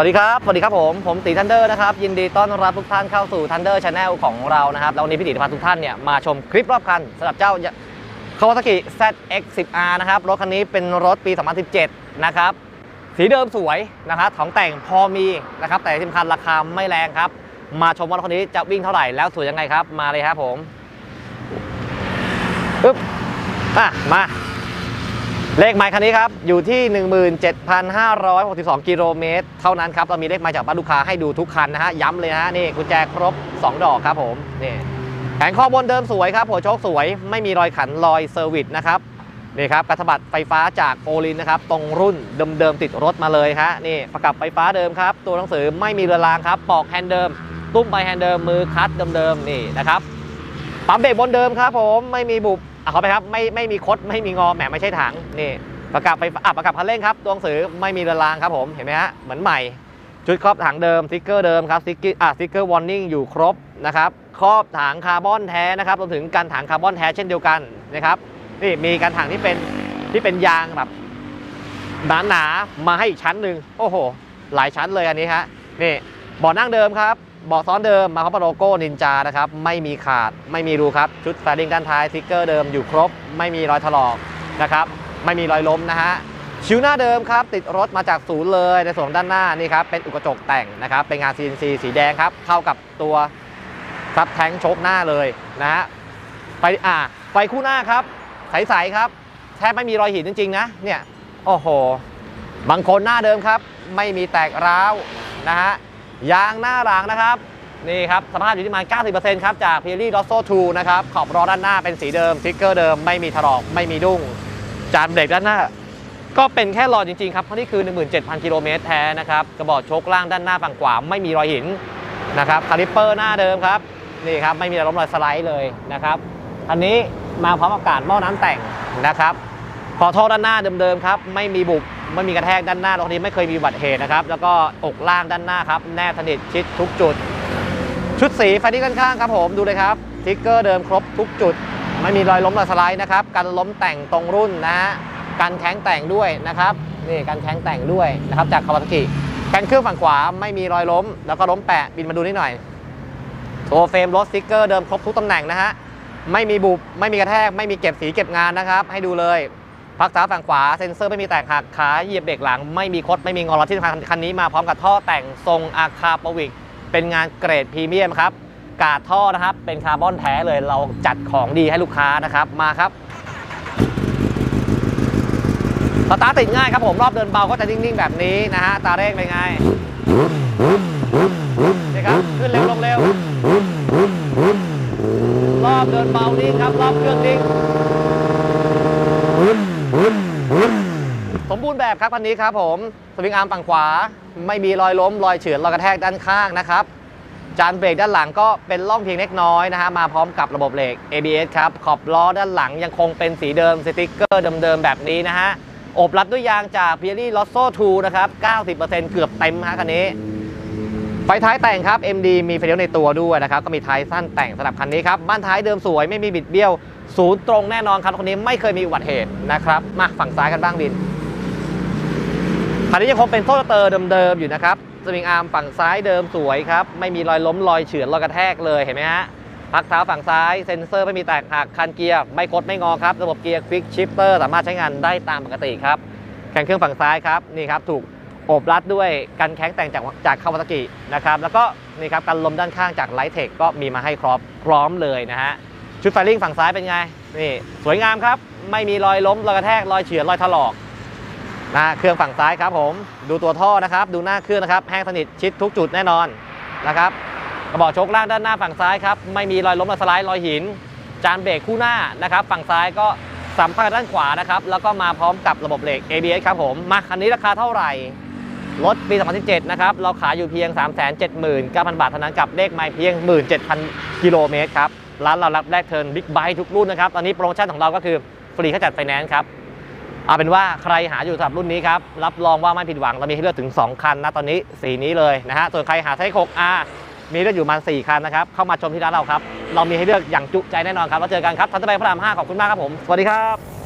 วัสดีครับ สวัสดีครับผม ผมตีทันเดอร์นะครับ ยินดีต้อนรับทุกท่านเข้าสู่ Thunder Channel ของเรานะครับ แล้ววันนี้พี่ตีจะพาทุกท่านเนี่ยมาชมคลิปรอบคันสำหรับเจ้า Kawasaki ZX10R นะครับ รถคันนี้เป็นรถปี 2017 นะครับ สีเดิมสวยนะครับของแต่งพอมีนะครับ แต่ที่สำคัญราคาไม่แรงครับ มาชมว่ารถคันนี้จะวิ่งเท่าไหร่แล้วสวยยังไงครับ มาเลยครับผมปึ๊บอะมา เลขไมล์คันนี้ครับอยู่ที่ 17,562 กิโลเมตรเท่านั้นครับเรามีเลขไมล์จากบ้านลูกค้าให้ดูทุกคันนะฮะย้ำเลยนะฮะนี่กุญแจครบ 2 ดอกครับผมนี่แผงข้อบนเดิมสวยครับหัวโชคสวยไม่มีรอยขันรอยเซอร์วิสนะครับนี่ครับกระสบัดไฟฟ้าจากโอลินนะครับตรงรุ่นเดิมๆติดรถมาเลยฮะนี่ประกับไฟฟ้าเดิมครับ ตัวหนังสือไม่มีเรือรางครับปอกแฮนด์เดิม ตุ้มไปแฮนด์เดิมมือคัดเดิมๆนี่นะครับปั๊มเบรกบนเดิมครับผมไม่มีบุบ อะขอไปครับไม่ไม่มีคดไม่มีงอแหมไม่ใช่ถังนี่ประกับไฟฟ้าอะประกับคันเร่งครับตัวหนังสือไม่มีเรือนรางครับผมเห็นไหมฮะเหมือนใหม่ชุดครอบถังเดิมสติ๊กเกอร์เดิมครับสติ๊กเกอร์อะสติ๊กเกอร์วอร์นิ่งอยู่ครบนะครับครอบถังคาร์บอนแท้นะครับรวมถึงการถังคาร์บอนแท้เช่นเดียวกันนะครับนี่มีการถังที่เป็นที่เป็นยางแบบหนาๆมาให้อีกชั้นหนึ่งโอ้โห หลายชั้นเลยอันนี้ฮะนี่เบาะนั่งเดิมครับ เบาะซ้อนเดิมมาพร้อมกับโลโก้นินจานะครับไม่มีขาดไม่มีรูครับชุดแฟลิงด้านท้ายสติ๊กเกอร์เดิมอยู่ครบ ไม่มีรอยถลอกนะครับไม่มีรอยล้มนะฮะชิวหน้าเดิมครับติดรถมาจากศูนย์เลยในส่วนด้านหน้านี่ครับเป็นอุกกระจกแต่งนะครับเป็นงาน CNC สีแดงครับเข้ากับตัวซับแทงโชคหน้าเลยนะฮะไฟอ่าไฟคู่หน้าครับ ใสๆครับแทบไม่มีรอยหินจริงๆนะเนี่ยโอ้โหบางคนหน้าเดิมครับ ไม่มีแตกร้าวนะฮะ ยางหน้าหลังนะครับ นี่ครับ สภาพอยู่ที่ประมาณ 90%ครับ จาก p i r i r o s s o 2นะครับ ขอบล้อด้านหน้าเป็นสีเดิมสติ๊กเกอร์เดิม ไม่มีถลอก ไม่มีดุ้ง จานเบรกด้านหน้า ก็เป็นแค่รอจริง ๆ ครับ เพราะนี่คือ 17,000 กิโลเมตรแท้นะครับ กระบอกโชคล่างด้านหน้าฝั่งขวาไม่มีรอยหินนะครับคาลิปเปอร์หน้าเดิมครับ นี่ครับ ไม่มีรอยล้มรอยสไลด์เลยนะครับ อันนี้มาพร้อมอากาศหม้อน้ำแต่งนะครับขอโทษด้านหน้าเดิมๆครับ ไม่มีบุบ ไม่มีกระแทกด้านหน้ารถคันนี้ไม่เคยมีอุบัติเหตุนะครับ แล้วก็อกล่างด้านหน้าครับ แนบสนิทชิดทุกจุด ชุดสีไฟที่ข้างๆครับผมดูเลยครับสติ๊กเกอร์เดิมครบทุกจุด ไม่มีรอยล้มรอยสไลด์นะครับกันล้มแต่งตรงรุ่นนะฮะกันแข้งแต่งด้วยนะครับนี่กันแข้งแต่งด้วยนะครับจากคาวาซากิแข้งเครื่องฝั่งขวาไม่มีรอยล้ม แล้วก็ล้มแปะบินมาดูนิดหน่อยโชว์เฟรมรถสติ๊กเกอร์เดิมครบทุกตำแหน่งนะฮะไม่มีบุบไม่มีกระแทกไม่มีเก็บสีเก็บงานนะครับ ให้ดูเลย พักซ้ายฝั่งขวาเซ็นเซอร์ไม่มีแตกหักขาเหยียบเบรกหลังไม่มีคดไม่มีงอรถที่สำคัญคันนี้มาพร้อมกับท่อแต่งทรงอาคาปวิก เป็นงานเกรดพรีเมียมครับกาดท่อนะครับ เป็นคาร์บอนแท้เลยเราจัดของดีให้ลูกค้านะครับมาครับสตาร์ติดง่ายครับผมรอบเดินเบาก็จะนิ่งๆแบบนี้นะฮะตาเร่งเป็นไงนี่ครับขึ้นเร็วลงเร็วรอบเดินเบานิ่งครับรอบเครื่องนิ่ง สมบู รณ์แบบครับคันนี้ครับผมสวิงอาร์มฝั่งขวา ไม่มีรอยล้ม รอยเฉือนรอยกระแทกด้านข้างนะครับจานเบรกด้านหลังก็เป็นร่องเพียงเล็กน้อยนะฮะมาพร้อมกับระบบเหล็ก ABS ครับขอบล้อด้านหลังยังคงเป็นสีเดิมสติ๊กเกอร์เดิมๆแบบนี้นะฮะอบรัดด้วยยางจาก p i e r i l o s s o 2นะครับ 90%เกือบเต็มฮะคันนี้ ไฟท้ายแต่งครับ MD มีไฟเลี้ยวในตัวด้วยนะครับ ก็มีท้ายสั้นแต่งสำหรับคันนี้ครับ บ้านท้ายเดิมสวยไม่มีบิดเบี้ยว ศูนย์ตรงแน่นอนครับคันนี้ไม่เคยมีอุบัติเหตุนะครับ มาฝั่งซ้ายกันบ้างบิน คันนี้ยังคงเป็นโซ่เตอร์เดิมๆอยู่นะครับสวิงอาร์มฝั่งซ้ายเดิมสวยครับ ไม่มีรอยล้มรอยเฉือนรอยกระแทกเลยเห็นไหมฮะพักเท้าฝั่งซ้ายเซ็นเซอร์ไม่มีแตกหักคันเกียร์ไม่คดไม่งอครับ ระบบเกียร์ควิกชิปเตอร์สามารถใช้งานได้ตามปกติครับแข่งเครื่องฝั่งซ้ายครับนี่ครับถูกโอบรัดด้วยกันแข้งแต่งจากจากคาวาซากินะครับแล้วก็นี่ครับกันลมด้านข้างจากไลท์เทคก็มีมาให้ครบพร้อมเลยนะฮะชุดไฟลิ่งฝั่งซ้ายเป็นไงนี่สวยงามครับไม่มีรอยล้มรอยกระแทกรอยเฉือนรอยถลอก นะเครื่องฝั่งซ้ายครับผม ดูตัวท่อนะครับ ดูหน้าเครื่องนะครับ แห้งสนิทชิดทุกจุดแน่นอนนะครับกระบอกโชคล่างด้านหน้าฝั่งซ้ายครับ ไม่มีรอยล้มรอยสไลด์รอยหิน จานเบรกคู่หน้านะครับ ฝั่งซ้ายก็สัมผัสด้านขวานะครับ แล้วก็มาพร้อมกับระบบเหล็ก ABS ครับผม มาคันนี้ราคาเท่าไหร่ รถปี 2017 นะครับ เราขายอยู่เพียง 379,000 บาทเท่านั้นกับเลขไมล์เพียง 17,000 กิโลเมตรครับ ร้านเรารับแลกเทิร์นบิ๊กไบค์ทุกรุ่นนะครับ ตอนนี้โปรโมชั่นของเราก็คือฟรีค่าจัดไฟแนนซ์ครับ เอาเป็นว่าใครหาอยู่สำหรับรุ่นนี้ครับรับรองว่าไม่ผิดหวังเรามีให้เลือกถึง 2 คันนะตอนนี้สีนี้เลยนะฮะส่วนใครหาไทย 6R มีเลือกอยู่ประมาณ4คันนะครับเข้ามาชมที่ร้านเราครับเรามีให้เลือกอย่างจุใจแน่นอนครับแล้วเจอกันครับทันตะไปพระราม5ขอบคุณมากครับผมสวัสดีครับ